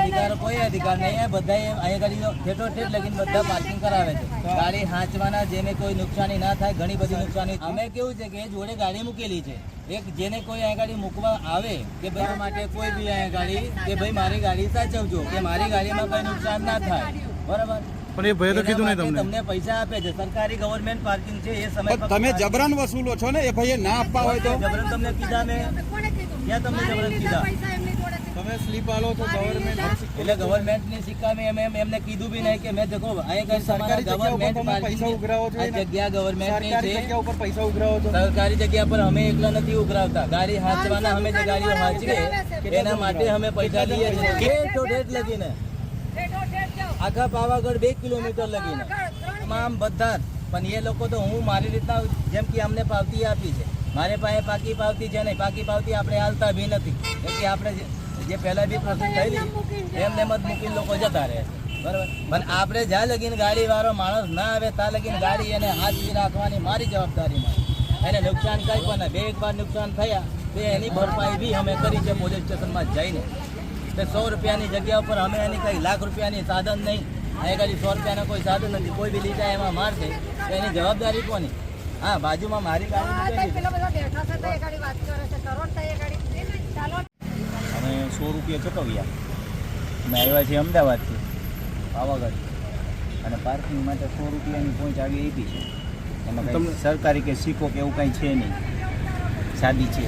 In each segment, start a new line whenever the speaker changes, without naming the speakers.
અધિકાર કોઈ અધિકાર નહીં. આ બધા અહીંયા ગાડી ઠેઠો ઠેઠ લગીને બધા પાર્કિંગ કરાવે છે. ગાડી હાંચવાના જેને કોઈ નુકસાની ના થાય ઘણી બધી નુકસાની. અમે કેવું છે કે જોડે ગાડી મૂકેલી છે. એક જેને કોઈ અહીંયા ગાડી મૂકવા આવે કે ભાઈ માટે કોઈ બી અહીંયા ગાડી કે ભાઈ મારી ગાડી સાચવજો કે મારી ગાડીમાં કોઈ નુકસાન ના થાય. બરાબર?
પણ એ ભય તો કીધું નહીં તમને.
તમને પૈસા આપે છે. સરકારી ગવર્મેન્ટ પાર્કિંગ છે એ સમય
તમે જબરન વસૂલો છો ને એ ભાઈએ ના આપવા હોય તો?
જબરન તમને કીધા મેં? ક્યાં તમને જબરન કીધા.
તમે સ્લીપ આલો તો ગવર્મેન્ટ
એટલે ગવર્મેન્ટની સિક્કા મેં એમ એમ એમને કીધું બી નહીં કે મેં દેખો અહીંયા કઈ
સરકારી
ગવર્મેન્ટ
પૈસા ઉઘરાવો છો
આ જગ્યા ગવર્મેન્ટની
સરકારી
છે.
જગ્યા ઉપર પૈસા ઉઘરાવો છો?
સરકારી જગ્યા પર અમે એકલા નથી ઉઘરાવતા. ગાડી હાંચવાના અમે જે ગાડીઓ હાંચીએ એના માટે અમે પૈસા લઈએ છીએ. ઠેઠ તો ઠેઠ લગીને. આખા પાવાગઢ બે કિલોમીટર લગીને. તમામ બધા. જ પણ એ લોકો તો હું મારી રીતના જેમ કે અમને પાવતી આપી છે. મારે પાસે પાકી પાવતી છે નહીં. પાકી પાવતી આપણે હાલતા બી નથી. કેમ કે આપણે જે- પહેલા બી પ્રોસેસ થયેલી એમને એમ જ મૂકીને લોકો જતા રહે. બરાબર? પણ આપણે જ્યાં લગીને ગાડી વાળો માણસ ના આવે ત્યાં લગીને ગાડી એને હાથવી રાખવાની મારી જવાબદારીમાં. એને નુકસાન કંઈ પણ બે એક વાર નુકસાન થયા તો એની ભરપાઈ બી અમે કરી છે પોલીસ સ્ટેશનમાં જઈને. તે સો રૂપિયાની જગ્યા ઉપર અમે એની કઈ લાખ રૂપિયાની સાધન નહીં. અહીં ગાડી સો રૂપિયાના કોઈ સાધન નથી. કોઈ બી લીટા એમાં મારશે તો એની જવાબદારી કોની? હા બાજુમાં મારી ગાડી
સો રૂપિયા ચૂકવ્યા. અમે આવ્યા છીએ અમદાવાદથી પાવાગઢ. અને પાર્કિંગ માટે સો રૂપિયાની પહોંચ આવી આપી છે. એમાં તમને સરકારી કે શીખો કે એવું કાંઈ છે નહીં. સાદી છે.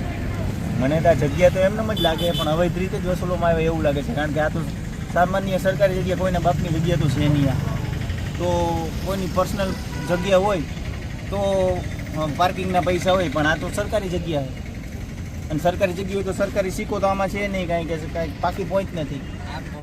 મને તો જગ્યા તો એમને જ લાગે પણ અવૈધ રીતે જ વસૂલોમાં આવે એવું લાગે છે. કારણ કે આ તો સામાન્ય સરકારી જગ્યા કોઈના બાપની જગ્યા તો છે નહીં આ. તો કોઈની પર્સનલ જગ્યા હોય તો પાર્કિંગના પૈસા હોય પણ આ તો સરકારી જગ્યા છે. અને સરકારી જગ્યા તો સરકારી સિક્કો તો આમાં છે નહીં કાંઈ કે કાંઈ પાકી પહોંચ નથી.